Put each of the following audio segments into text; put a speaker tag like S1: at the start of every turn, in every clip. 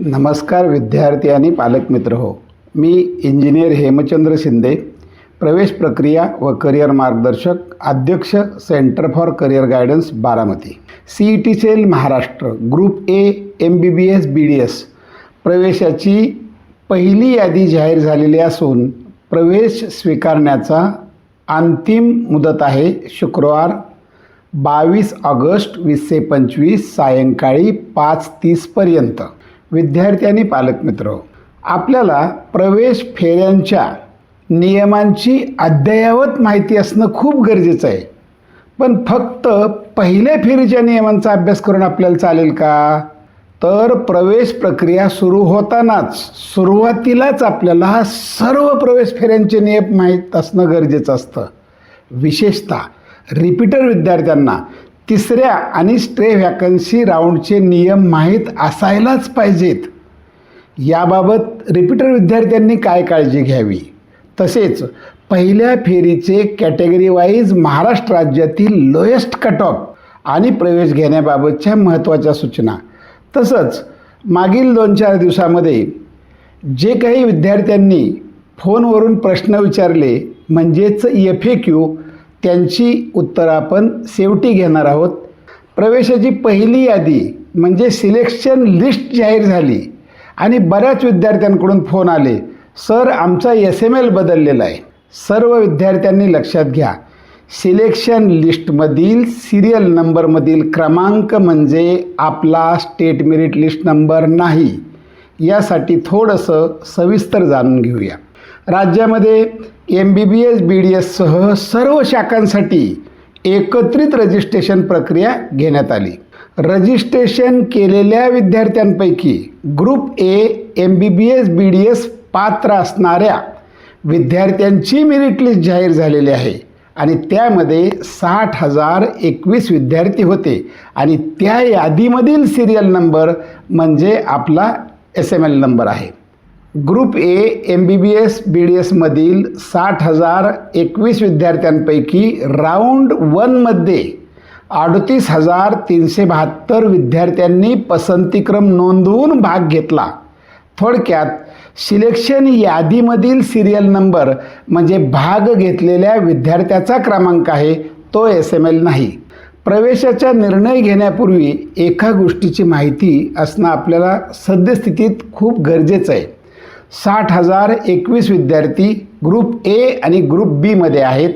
S1: नमस्कार विद्यार्थी आणि पालक मित्र हो. मी इंजिनियर हेमचंद्र शिंदे प्रवेश प्रक्रिया व करिअर मार्गदर्शक अध्यक्ष centre for career guidance Baramati. C E T cell Maharashtra group A M B B S B D S प्रवेशाची पहिली यादी जाहीर झालेली असून प्रवेश स्वीकारण्याचा अंतिम मुदत आहे शुक्रवार बावीस ऑगस्ट वीसशे पंचवीस सायंकाळी पाच तीसपर्यंत विद्यार्थी आणि पालक मित्र आपल्याला प्रवेश फेऱ्यांच्या नियमांची अद्ययावत माहिती असणं खूप गरजेचं आहे. पण फक्त पहिल्या फेरीच्या नियमांचा अभ्यास करून आपल्याला चालेल का? तर प्रवेश प्रक्रिया सुरू होतानाच सुरुवातीलाच आपल्याला सर्व प्रवेश फेऱ्यांचे नियम माहीत असणं गरजेचं असतं. विशेषतः रिपीटर विद्यार्थ्यांना तिसऱ्या आणि स्ट्रे व्हॅकन्सी राऊंडचे नियम माहीत असायलाच पाहिजेत. याबाबत रिपीटर विद्यार्थ्यांनी काय काळजी घ्यावी? तसेच पहिल्या फेरीचे कॅटेगरी वाईज महाराष्ट्र राज्यातील लोएस्ट कट ऑफ आणि प्रवेश घेण्याबाबतच्या महत्त्वाच्या सूचना. तसंच मागील दोन चार दिवसामध्ये जे काही विद्यार्थ्यांनी फोनवरून प्रश्न विचारले म्हणजेच एफ ए क्यू त्यांची उत्तरं आपण शेवटी घेणार आहोत. प्रवेशाची पहिली यादी म्हणजे सिलेक्शन लिस्ट जाहीर झाली आणि बऱ्याच विद्यार्थ्यांकडून फोन आले. सर आमचा एस एम एल बदललेला आहे. सर्व विद्यार्थ्यांनी लक्षात घ्या. सिलेक्शन लिस्टमधील सिरियल नंबरमधील क्रमांक म्हणजे आपला स्टेट मेरिट लिस्ट नंबर नाही. यासाठी थोडंसं सविस्तर जाणून घेऊया. राज्यामध्ये M B B S B D एससह सर्व शाखांसाठी एकत्रित रजिस्ट्रेशन प्रक्रिया घेण्यात आली. रजिस्ट्रेशन केलेल्या विद्यार्थ्यांपैकी group A M B B S B D S पात्र असणाऱ्या विद्यार्थ्यांची मेरिट लिस्ट जाहीर झालेली आहे आणि त्यामध्ये साठ हजार एकवीस विद्यार्थी होते आणि त्या यादीमधील सिरियल नंबर म्हणजे आपला एस एम एल नंबर आहे. Group A M B B S B D एसमधील साठ हजार एकवीस विद्यार्थ्यांपैकी राऊंड वनमध्ये अडतीस हजार तीनशे बहात्तर विद्यार्थ्यांनी पसंतीक्रम नोंदवून भाग घेतला. थोडक्यात सिलेक्शन यादीमधील सिरियल नंबर म्हणजे भाग घेतलेल्या विद्यार्थ्याचा क्रमांक आहे तो एस एम एल नाही. प्रवेशाचा निर्णय घेण्यापूर्वी एका गोष्टीची माहिती असणं आपल्याला सद्यस्थितीत खूप गरजेचं आहे. साठ हजार एकवीस विद्यार्थी ग्रुप ए आणि ग्रुप बीमध्ये आहेत.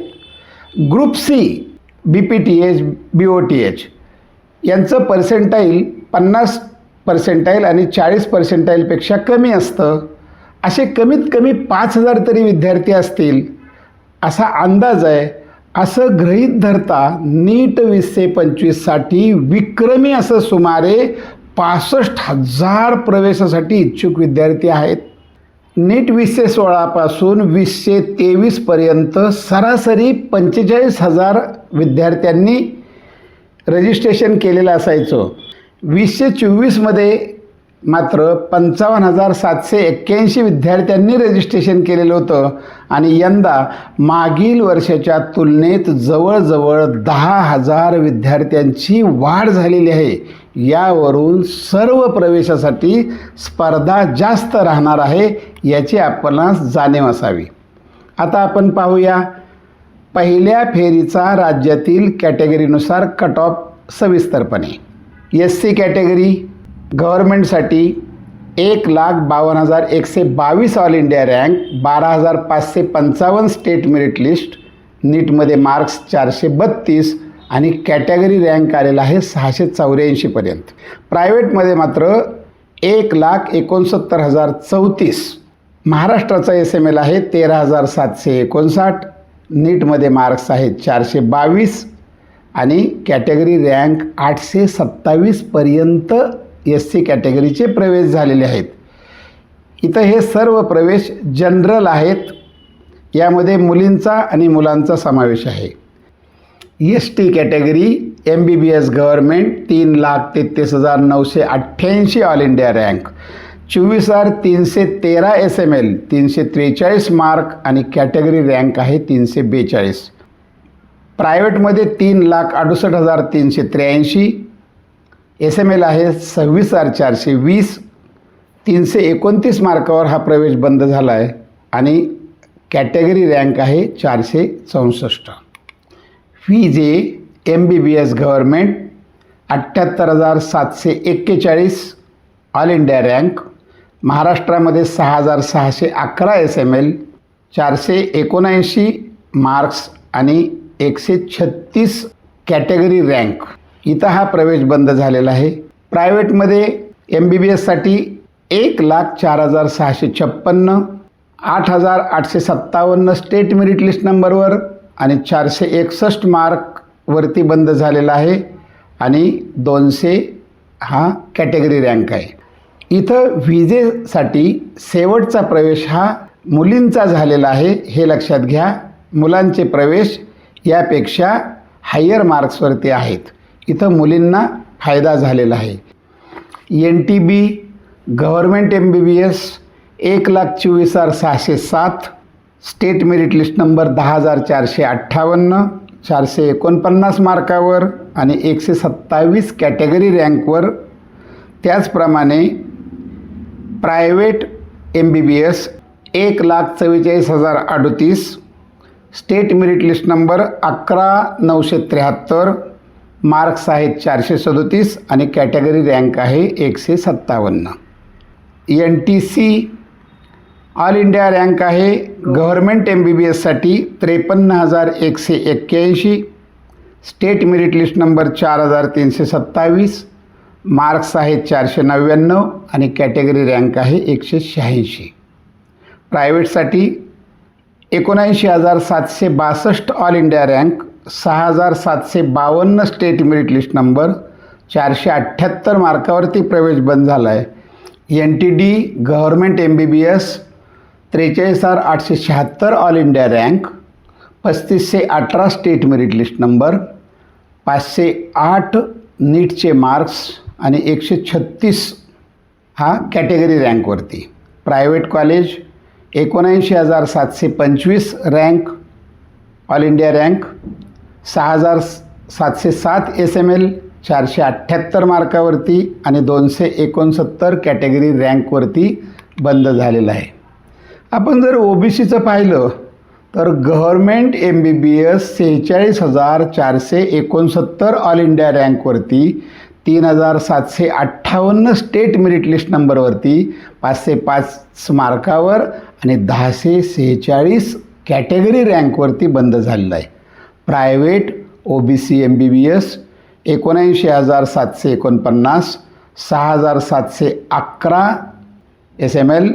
S1: Group C B P T H B O T H यांचं पर्सेंटाईल पन्नास पर्सेंटाईल आणि चाळीस पर्सेंटाईलपेक्षा कमी असतं. असे कमीत कमी पाच हजार तरी विद्यार्थी असतील. असा अंदाज आहे. असं गृहीत धरता नीट वीसशे पंचवीससाठी विक्रमी असं सुमारे पासष्ट हजार प्रवेशासाठी इच्छुक विद्यार्थी आहेत. नीट वीसशे सोळापासून वीसशे तेवीसपर्यंत सरासरी पंचेचाळीस हजार विद्यार्थ्यांनी रजिस्ट्रेशन केलेलं असायचं. वीसशे चोवीसमध्ये मात्र पंचावन्न हजार सातशे एक्क्याऐंशी विद्यार्थ्यांनी रजिस्ट्रेशन केलेलं होतं आणि यंदा मागील वर्षाच्या तुलनेत जवळजवळ दहा हजार विद्यार्थ्यांची वाढ झालेली आहे. यावरून सर्व प्रवेशासाठी स्पर्धा जास्त राहणार आहे याची आपणास जाणीव असावी. आता आपण पाहूया. पहिल्या फेरीचा राज्यातील कॅटेगरीनुसार कट ऑफ सविस्तरपणे. एस सी कॅटेगरी गव्हर्मेंटसाठी एक लाख बावन्न हजार एकशे बावीस ऑल इंडिया रँक बारा हजार पाचशे पंचावन्न स्टेट मेरिट लिस्ट नीटमध्ये मार्क्स चारशे बत्तीस आणि कॅटेगरी रँक आलेला आहे सहाशे चौऱ्याऐंशीपर्यंत प्रायव्हेटमध्ये मात्र एक लाख एकोणसत्तर हजार चौतीस. महाराष्ट्राचा एस एम एल आहे तेरा हजार सातशे एकोणसाठ. नीटमध्ये मार्क्स आहेत चारशे बावीस. आणि कॅटेगरी रँक आठशे सत्तावीसपर्यंत एस सी कॅटेगरीचे प्रवेश झालेले आहेत. इथं हे सर्व प्रवेश जनरल आहेत. यामध्ये मुलींचा आणि मुलांचा समावेश आहे. S T category M B B S government तीन लाख तेहतीस हजार नऊशे अठ्ठ्याऐंशी ऑल इंडिया रँक चोवीस हजार तीनशे तेरा एस एम एल तीनशे त्रेचाळीस मार्क आणि कॅटेगरी रँक आहे तीनशे बेचाळीस. प्रायव्हेटमध्ये तीन लाख अडुसष्ट हजार तीनशे त्र्याऐंशी. एस एम एल आहे सव्वीस हजार चारशे वीस. तीनशे एकोणतीस मार्कावर हा प्रवेश बंद झाला आहे आणि कॅटेगरी रँक आहे चारशे चौसष्ट. Fee J M B B S government अठ्ठ्याहत्तर हजार सातशे एक्केचाळीस ऑल इंडिया रँक महाराष्ट्रामध्ये सहा हजार सहाशे अकरा एस एम एल चारशे एकोणऐंशी मार्क्स आणि एकशे छत्तीस कॅटेगरी रँक इथं हा प्रवेश बंद झालेला आहे. प्रायव्हेटमध्ये एम बी बी एससाठी एक लाख चार हजार सहाशे छप्पन्न आठ हजार आठशे सत्तावन्न स्टेट मेरिट लिस्ट नंबरवर आणि चारशे एकसष्ट मार्कवरती बंद झालेला आहे आणि दोनशे हा कॅटेगरी रँक आहे. इथं विजेसाठी शेवटचा प्रवेश हा मुलींचा झालेला आहे हे लक्षात घ्या. मुलांचे प्रवेश यापेक्षा हायर मार्क्सवरती आहेत. इथं मुलींना फायदा झालेला आहे. N T B government M B B S एक लाख चोवीस हजार सहाशे सात स्टेट मेरिट लिस्ट नंबर दहा हजार चारशे अठ्ठावन्न चारशे एकोणपन्नास मार्कावर आणि एकशे सत्तावीस कॅटेगरी रँकवर. त्याचप्रमाणे private M B B S एक लाख चव्वेचाळीस हजार अडतीस स्टेट मेरिट लिस्ट नंबर अकरा नऊशे त्र्याहत्तर मार्क्स आहेत चारशे सदोतीस आणि कॅटेगरी रँक आहे एकशे सत्तावन्न. N T C all India rank आहे. गव्हर्मेंट एम बी बी एससाठी त्रेपन्न हजार एकशे एक्क्याऐंशी. स्टेट मेरिट लिस्ट नंबर चार हजार तीनशे सत्तावीस. मार्क्स आहेत चारशे नव्याण्णव आणि कॅटेगरी रँक आहे एकशे शहाऐंशी. प्रायव्हेटसाठी एकोणऐंशी हजार सातशे बासष्ट ऑल इंडिया रँक सहा हजार सातशे बावन्न स्टेट मेरिट लिस्ट नंबर चारशे अठ्ठ्याहत्तर मार्कावरती प्रवेश बंद झाला आहे N T D government M B B S त्रेचाळीस हजार आठशे शहात्तर ऑल इंडिया रँक पस्तीसशे अठरा स्टेट मेरिट लिस्ट नंबर पाचशे आठ नीटचे मार्क्स आणि एकशे छत्तीस हा कॅटेगरी रँकवरती प्रायव्हेट कॉलेज एकोणऐंशी हजार सातशे पंचवीस रँक ऑल इंडिया रँक सहा हजार सातशे सात एस एम एल चारशे अठ्ठ्याहत्तर मार्कावरती आणि दोनशे एकोणसत्तर कॅटेगरी रँकवरती बंद झालेला आहे. आपण जर ओ बी सीचं पाहिलं तर government M B B S सेहेचाळीस हजार चारशे एकोणसत्तर ऑल इंडिया रँकवरती तीन हजार सातशे अठ्ठावन्न स्टेट मेरिट लिस्ट नंबरवरती पाचशे पाच मार्कावर आणि दहाशे सेहेचाळीस कॅटेगरी रँकवरती बंद झालेलं आहे. Private O B C M B B S एकोणऐंशी हजार सातशे एकोणपन्नास सहा हजार सातशे अकरा एस एम एल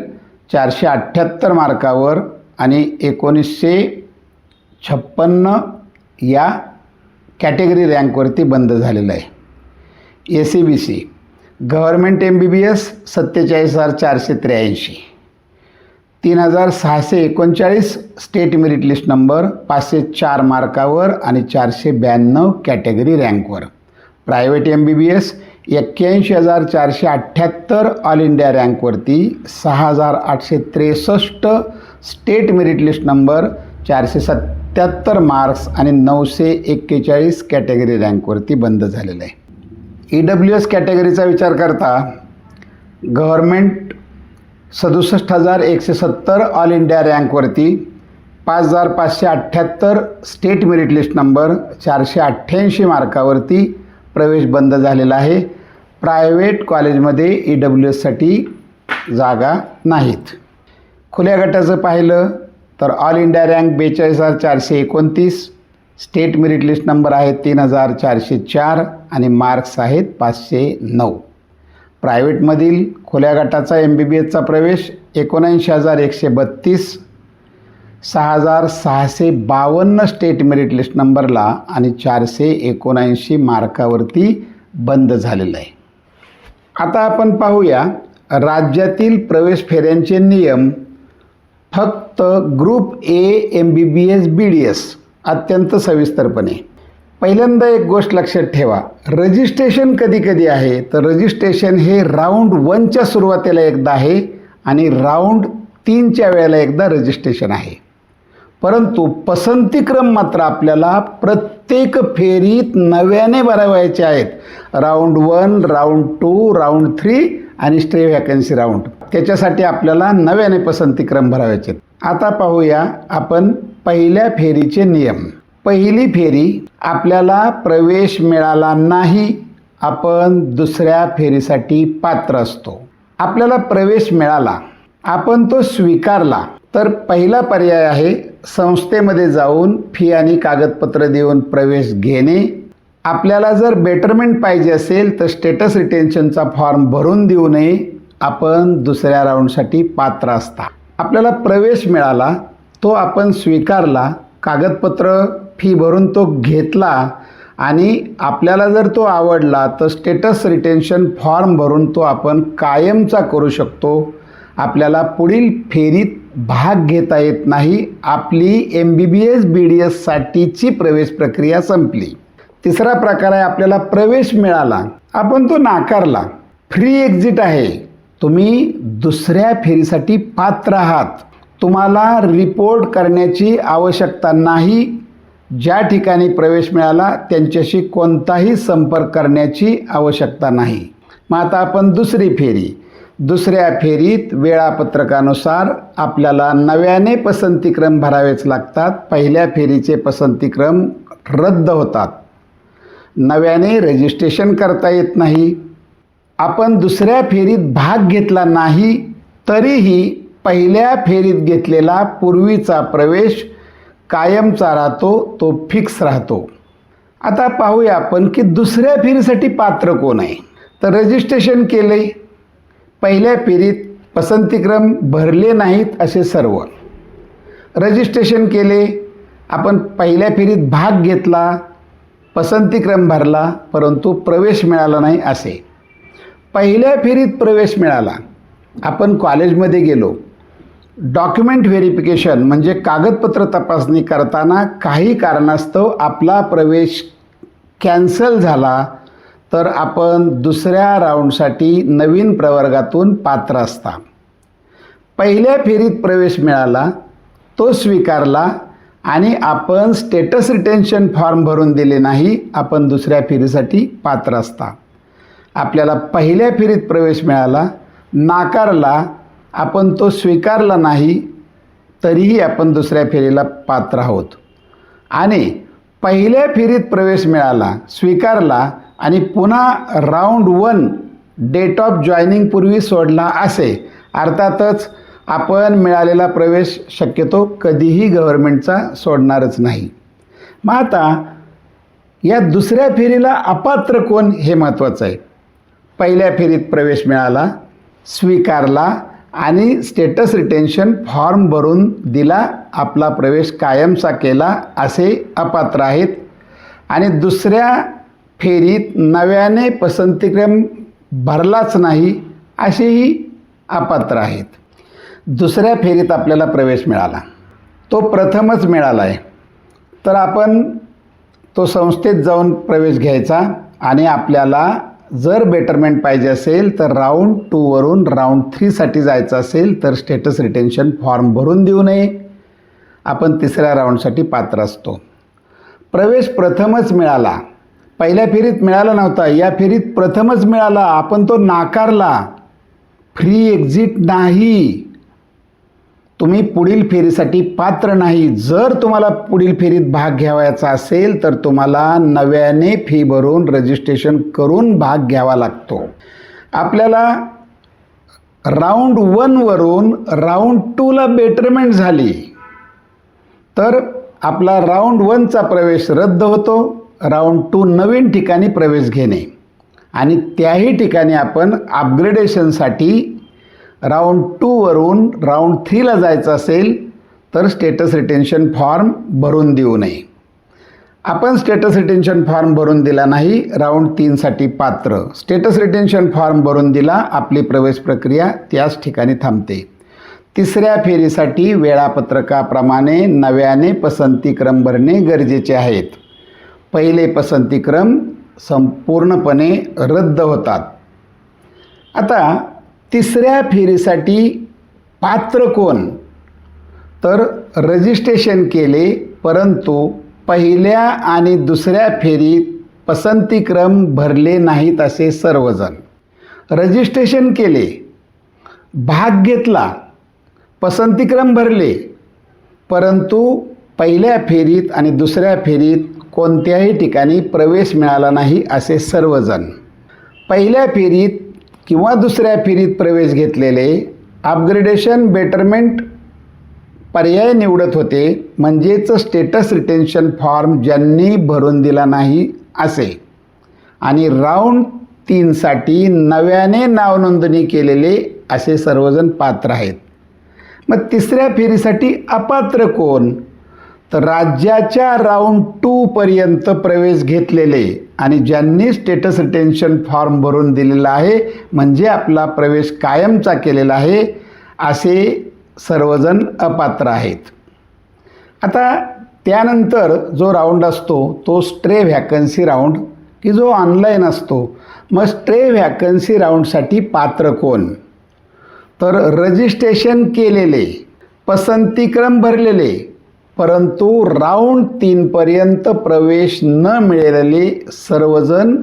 S1: चारशे अठ्ठ्याहत्तर मार्कावर आणि एकोणीसशे छप्पन्न या कॅटेगरी रँकवरती बंद झालेलं आहे. A C B C government M B B S सत्तेचाळीस हजार चारशे त्र्याऐंशी तीन हजार सहाशे एकोणचाळीस स्टेट मेरिट लिस्ट नंबर पाचशे चार मार्कावर आणि चारशे ब्याण्णव category रँकवर. Private M B B S एक्क्याऐंशी हजार चारशे अठ्ठ्याहत्तर ऑल इंडिया रँकवरती सहा हजार आठशे त्रेसष्ट स्टेट मेरिट लिस्ट नंबर चारशे सत्त्याहत्तर मार्क्स आणि नऊशे एक्केचाळीस कॅटेगरी रँकवरती बंद झालेलं आहे. ई डब्ल्यू एस कॅटेगरीचा विचार करता गव्हर्मेंट सदुसष्ट हजार एकशे सत्तर ऑल इंडिया रँकवरती पाच हजार पाचशे अठ्ठ्याहत्तर स्टेट मेरिट लिस्ट नंबर चारशे अठ्ठ्याऐंशी मार्कावरती प्रवेश बंद झालेला आहे. प्रायव्हेट कॉलेजमध्ये ई डब्ल्यू एससाठी जागा नाहीत. खुल्या गटाचं पाहिलं तर ऑल इंडिया रँक बेचाळीस हजार चारशे एकोणतीस स्टेट मेरिट लिस्ट नंबर आहे तीन हजार चारशे चार आणि मार्क्स आहेत पाचशे नऊ. प्रायव्हेटमधील खुल्या गटाचा एम बी बी एसचा प्रवेश एकोणऐंशी हजार एकशे बत्तीस सहा हजार सहाशे बावन्न स्टेट मेरिट लिस्ट नंबरला आणि चारशे एकोणऐंशी मार्कावरती बंद झालेलं आहे. आता आपण पाहूया राज्यातील प्रवेश फेऱ्यांचे नियम. फक्त group A M B B S B D S अत्यंत सविस्तरपणे. पहिल्यांदा एक गोष्ट लक्षात ठेवा. रजिस्ट्रेशन कधी कधी आहे? तर रजिस्ट्रेशन हे राऊंड वनच्या सुरुवातीला एकदा आहे आणि राऊंड तीनच्या वेळेला एकदा रजिस्ट्रेशन आहे. परंतु पसंतीक्रम मात्र आपल्याला प्रत्येक फेरीत नव्याने भरवायचे आहेत. Round one round two round three आणि स्ट्रे व्हॅकन्सी राऊंड त्याच्यासाठी आपल्याला नव्याने पसंतीक्रम भरावायचे आता पाहूया आपण पहिल्या फेरीचे नियम. पहिली फेरी आपल्याला प्रवेश मिळाला नाही. आपण दुसऱ्या फेरीसाठी पात्र असतो. आपल्याला प्रवेश मिळाला. आपण तो स्वीकारला. तर पहिला पर्याय आहे संस्थेमध्ये जाऊन फी आणि कागदपत्र देऊन प्रवेश घेणे. आपल्याला जर बेटरमेंट पाहिजे असेल तर स्टेटस रिटेन्शनचा फॉर्म भरून देऊ नये. आपण दुसऱ्या राऊंडसाठी पात्र असता. आपल्याला प्रवेश मिळाला तो आपण स्वीकारला कागदपत्र फी भरून तो घेतला आणि आपल्याला जर तो आवडला तर स्टेटस रिटेन्शन फॉर्म भरून तो आपण कायमचा करू शकतो. आपल्याला पुढील फेरीत भाग घेता येत नाही. आपली M B B S B D एससाठीची प्रवेश प्रक्रिया संपली. तिसरा प्रकार आहे आपल्याला प्रवेश मिळाला. आपण तो नाकारला. फ्री एक्झिट आहे. तुम्ही दुसऱ्या फेरीसाठी पात्र आहात. तुम्हाला रिपोर्ट करण्याची आवश्यकता नाही. ज्या ठिकाणी प्रवेश मिळाला त्यांच्याशी कोणताही संपर्क करण्याची आवश्यकता नाही. मग आता आपण दुसरी फेरी. दुसऱ्या फेरीत वेळापत्रकानुसार आपल्याला नव्याने पसंतीक्रम भरावेच लागतात. पहिल्या फेरीचे पसंतीक्रम रद्द होतात. नव्याने रजिस्ट्रेशन करता येत नाही. आपण दुसऱ्या फेरीत भाग घेतला नाही तरीही पहिल्या फेरीत घेतलेला पूर्वीचा प्रवेश कायमचा राहतो तो फिक्स राहतो. आता पाहूया आपण की दुसऱ्या फेरीसाठी पात्र कोण आहे? तर रजिस्ट्रेशन केले पहिल्या फेरीत पसंतीक्रम भरले नाहीत असे सर्व. रजिस्ट्रेशन केले आपण पहिल्या फेरीत भाग घेतला पसंतीक्रम भरला परंतु प्रवेश मिळाला नाही असे. पहिल्या फेरीत प्रवेश मिळाला. आपण कॉलेजमध्ये गेलो. डॉक्युमेंट व्हेरिफिकेशन म्हणजे कागदपत्र तपासणी करताना काही कारणास्तव आपला प्रवेश कॅन्सल झाला तर आपण दुसऱ्या राऊंडसाठी नवीन प्रवर्गातून पात्र असता. पहिल्या फेरीत प्रवेश मिळाला तो स्वीकारला आणि आपण स्टेटस रिटेन्शन फॉर्म भरून दिले नाही आपण दुसऱ्या फेरीसाठी पात्र असता. आपल्याला पहिल्या फेरीत प्रवेश मिळाला नाकारला आपण तो स्वीकारला नाही तरीही आपण दुसऱ्या फेरीला पात्र आहोत. आणि पहिल्या फेरीत प्रवेश मिळाला स्वीकारला आणि पुन्हा राऊंड वन डेट ऑफ जॉईनिंगपूर्वी सोडला असे. अर्थातच आपण मिळालेला प्रवेश शक्यतो कधीही गव्हर्मेंटचा सोडणारच नाही. मग आता या दुसऱ्या फेरीला अपात्र कोण हे महत्त्वाचं आहे. पहिल्या फेरीत प्रवेश मिळाला स्वीकारला आणि स्टेटस रिटेन्शन फॉर्म भरून दिला आपला प्रवेश कायमचा केला असे अपात्र आहेत. आणि दुसऱ्या फेरीत नव्याने पसंतीक्रम भरलाच नाही असेही अपात्र आहेत. दुसऱ्या फेरीत आपल्याला प्रवेश मिळाला. तो प्रथमच मिळाला आहे तर आपण तो संस्थेत जाऊन प्रवेश घ्यायचा आणि आपल्याला जर बेटरमेंट पाहिजे असेल तर राऊंड टूवरून राऊंड थ्रीसाठी जायचं असेल तर स्टेटस रिटेन्शन फॉर्म भरून देऊ नये. आपण तिसऱ्या राऊंडसाठी पात्र असतो. प्रवेश प्रथमच मिळाला. पहिल्या फेरीत मिळाला नव्हता. या फेरीत प्रथमच मिळाला. आपण तो नाकारला. फ्री एक्झिट नाही. तुम्ही पुढील फेरीसाठी पात्र नाही. जर तुम्हाला पुढील फेरीत भाग घ्यावायचा असेल तर तुम्हाला नव्याने फी भरून रजिस्ट्रेशन करून भाग घ्यावा लागतो. आपल्याला राऊंड वनवरून राऊंड टूला बेटरमेंट झाली. तर आपला राऊंड वनचा प्रवेश रद्द होतो. राऊंड टू नवीन ठिकाणी प्रवेश घेणे. आणि त्याही ठिकाणी आपण अपग्रेडेशनसाठी राऊंड टूवरून राऊंड थ्रीला जायचं असेल तर स्टेटस रिटेन्शन फॉर्म भरून देऊ नये. आपण स्टेटस रिटेन्शन फॉर्म भरून दिला नाही राऊंड तीनसाठी पात्र. स्टेटस रिटेन्शन फॉर्म भरून दिला आपली प्रवेश प्रक्रिया त्याच ठिकाणी थांबते. तिसऱ्या फेरीसाठी वेळापत्रकाप्रमाणे नव्याने पसंतीक्रम भरणे गरजेचे आहेत. पहिले पसंतीक्रम संपूर्णपणे रद्द होतात. आता तिसऱ्या फेरीसाठी पात्र कोण? तर रजिस्ट्रेशन केले परंतु पहिल्या आणि दुसऱ्या फेरीत पसंतीक्रम भरले नाहीत असे सर्वजण. रजिस्ट्रेशन केले भाग घेतला पसंतीक्रम भरले परंतु पहिल्या फेरीत आणि दुसऱ्या फेरीत कोणत्याही ठिकाणी प्रवेश मिळाला नाही असे सर्वजण. पहिल्या फेरीत किंवा दुसऱ्या फेरीत प्रवेश घेतलेले अपग्रेडेशन बेटरमेंट पर्याय निवडत होते. म्हणजेच स्टेटस रिटेन्शन फॉर्म ज्यांनी भरून दिला नाही असे. आणि राऊंड तीनसाठी नव्याने नावनोंदणी केलेले असे सर्वजण पात्र आहेत. मग तिसऱ्या फेरीसाठी अपात्र कोण? तर राज्याच्या राऊंड टूपर्यंत प्रवेश घेतलेले आणि ज्यांनी स्टेटस रिटेन्शन फॉर्म भरून दिलेला आहे म्हणजे आपला प्रवेश कायमचा केलेला आहे असे सर्वजण अपात्र आहेत. आता त्यानंतर जो राऊंड असतो तो स्ट्रे व्हॅकन्सी राऊंड की जो ऑनलाईन असतो मग स्ट्रे व्हॅकन्सी राऊंडसाठी पात्र कोण? तर रजिस्ट्रेशन केलेले पसंतीक्रम भरलेले परंतु राऊंड तीनपर्यंत प्रवेश न मिळालेले सर्वजण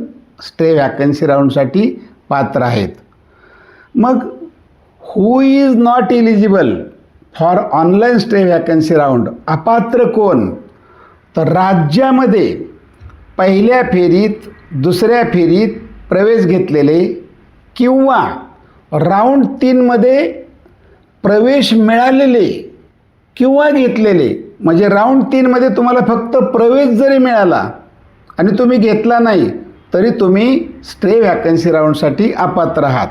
S1: स्टे व्हॅकन्सी राऊंडसाठी पात्र आहेत. मग who is not eligible for online stay vacancy round अपात्र कोण? तर राज्यामध्ये पहिल्या फेरीत दुसऱ्या फेरीत प्रवेश घेतलेले किंवा राऊंड तीनमध्ये प्रवेश मिळालेले किंवा घेतलेले म्हणजे राऊंड तीनमध्ये तुम्हाला फक्त प्रवेश जरी मिळाला आणि तुम्ही घेतला नाही तरी तुम्ही स्टे व्हॅकन्सी राऊंडसाठी अपात्र आहात.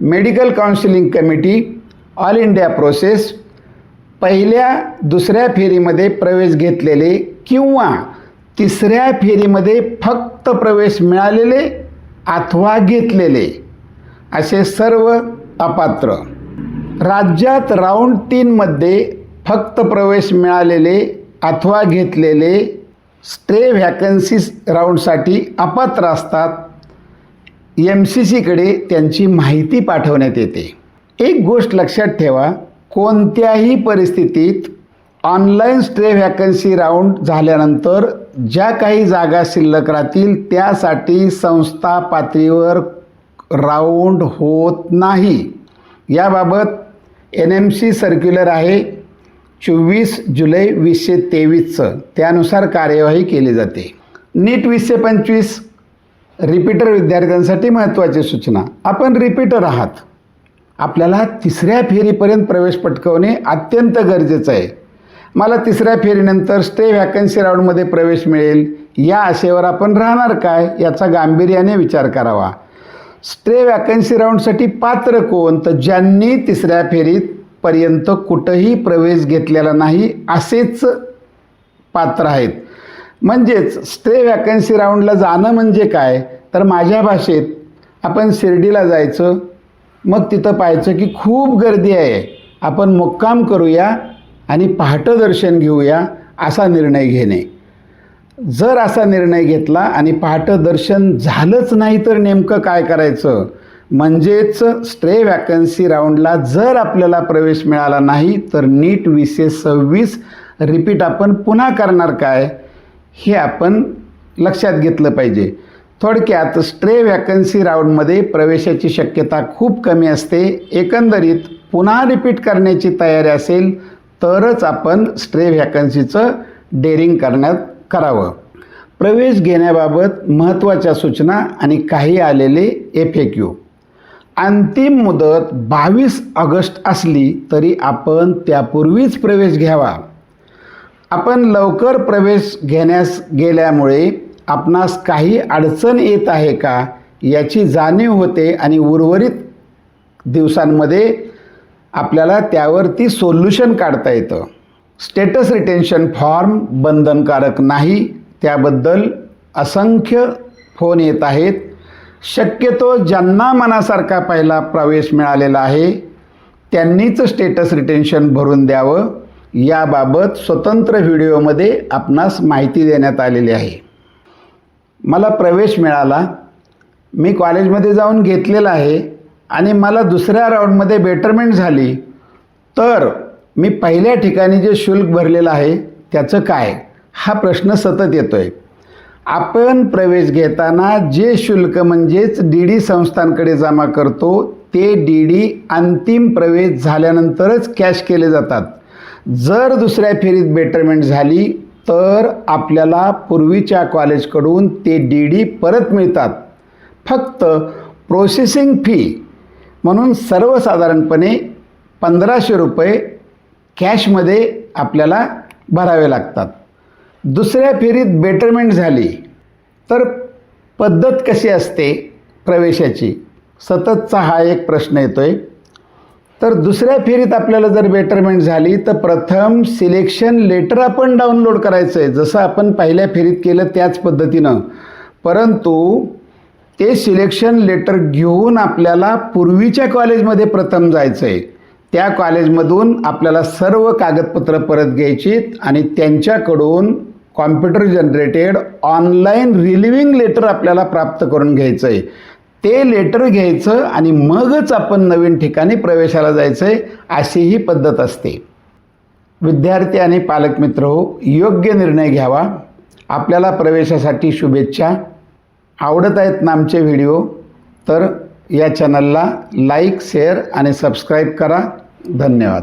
S1: Medical counselling committee all India process पहिल्या दुसऱ्या फेरीमध्ये प्रवेश घेतलेले किंवा तिसऱ्या फेरीमध्ये फक्त प्रवेश मिळालेले अथवा घेतलेले असे सर्व अपात्र. राज्यात राऊंड तीनमध्ये फक्त प्रवेश मिळालेले अथवा घेतलेले स्टे व्हॅकन्सीज राऊंडसाठी अपात्र असतात एम सी सीकडे त्यांची माहिती पाठवण्यात येते. एक गोष्ट लक्षात ठेवा कोणत्याही परिस्थितीत ऑनलाईन स्टे व्हॅकन्सी राऊंड झाल्यानंतर ज्या काही जागा शिल्लक राहतील त्यासाठी संस्था पातळीवर राऊंड होत नाही. याबाबत एन एम सी सर्क्युलर आहे. चोवीस जुलै वीसशे तेवीसचं. त्यानुसार कार्यवाही केली जाते. नीट वीसशे पंचवीस रिपीटर विद्यार्थ्यांसाठी महत्त्वाची सूचना. आपण रिपीटर आहात. आपल्याला तिसऱ्या फेरीपर्यंत प्रवेश पटकवणे अत्यंत गरजेचं आहे. मला तिसऱ्या फेरीनंतर स्टे व्हॅकन्सी राऊंडमध्ये प्रवेश मिळेल. या आशेवर आपण राहणार काय याचा गांभीर्याने विचार करावा. स्टे व्हॅकन्सी राऊंडसाठी पात्र कोण? तर ज्यांनी तिसऱ्या फेरीत पर्यंत कुठंही प्रवेश घेतलेला नाही असेच पात्र आहेत. म्हणजेच स्टे व्हॅकन्सी राऊंडला जाणं म्हणजे काय? तर माझ्या भाषेत आपण शिर्डीला जायचं मग तिथं पाहायचं की खूप गर्दी आहे. आपण मुक्काम करूया आणि पहाटं दर्शन घेऊया असा निर्णय घेणे. जर असा निर्णय घेतला आणि पहाटं दर्शन झालंच नाही तर नेमकं काय करायचं? म्हणजेच स्ट्रे व्हॅकन्सी राऊंडला जर आपल्याला प्रवेश मिळाला नाही तर नीट वीसशे सव्वीस रिपीट आपण पुन्हा करणार काय? हे आपण लक्षात घेतलं पाहिजे. थोडक्यात स्ट्रे वॅकन्सी राऊंडमध्ये प्रवेशाची शक्यता खूप कमी असते. एकंदरीत पुन्हा रिपीट करण्याची तयारी असेल तरच आपण स्ट्रे व्हॅकन्सीचं डेअरिंग करण्यात करावं. प्रवेश घेण्याबाबत महत्त्वाच्या सूचना आणि काही आलेले एफ ए क्यू अंतिम मुदत बावीस ऑगस्ट असली तरी आपण त्यापूर्वीच प्रवेश घ्यावा. आपण लवकर प्रवेश घेण्यास गेल्यामुळे आपणास काही अडचण येत आहे का याची जाणीव होते आणि उर्वरित दिवसांमध्ये आपल्याला त्यावरती सोल्युशन काढता येतं. स्टेटस रिटेन्शन फॉर्म बंधनकारक नाही त्याबद्दल असंख्य फोन येत आहेत. शक्यतो ज्यांना मनासारखा पहिला प्रवेश मिळालेला आहे त्यांनीच स्टेटस रिटेन्शन भरून द्यावं. याबाबत स्वतंत्र व्हिडिओमध्ये आपणास माहिती देण्यात आलेली आहे. मला प्रवेश मिळाला. मी कॉलेजमध्ये जाऊन घेतलेला आहे आणि मला दुसऱ्या राऊंडमध्ये बेटरमेंट झाली. तर मी पहिल्या ठिकाणी जे शुल्क भरलेलं आहे त्याचं काय? हा प्रश्न सतत येतो आहे आपण प्रवेश घेताना जे शुल्क म्हणजेच डी डी संस्थांकडे जमा करतो ते डी डी अंतिम प्रवेश झाल्यानंतरच कॅश केले जातात. जर दुसऱ्या फेरीत बेटरमेंट झाली तर आपल्याला पूर्वीच्या कॉलेजकडून ते डी डी परत मिळतात. फक्त प्रोसेसिंग फी म्हणून सर्वसाधारणपणे पंधराशे रुपये कॅशमध्ये आपल्याला भरावे लागतात. दुसऱ्या फेरीत बेटरमेंट झाली तर पद्धत कशी असते प्रवेशाची? सततचा हा एक प्रश्न येतो आहे तर दुसऱ्या फेरीत आपल्याला जर बेटरमेंट झाली तर प्रथम सिलेक्शन लेटर आपण डाउनलोड करायचं आहे जसं आपण पहिल्या फेरीत केलं त्याच पद्धतीनं. परंतु ते सिलेक्शन लेटर घेऊन आपल्याला पूर्वीच्या कॉलेजमध्ये प्रथम जायचं आहे त्या कॉलेजमधून आपल्याला सर्व कागदपत्र परत घ्यायची आणि त्यांच्याकडून computer generated online relieving letter आपल्याला प्राप्त करून घ्यायचं आहे ते लेटर घ्यायचं आणि मगच आपण नवीन ठिकाणी प्रवेशाला जायचं आहे अशी ही पद्धत असते. विद्यार्थी आणि पालक मित्र हो योग्य निर्णय घ्यावा. आपल्याला प्रवेशासाठी शुभेच्छा. आवडत आहेत ना आमचे व्हिडिओ तर या चॅनलला लाईक शेअर आणि सबस्क्राईब करा. धन्यवाद.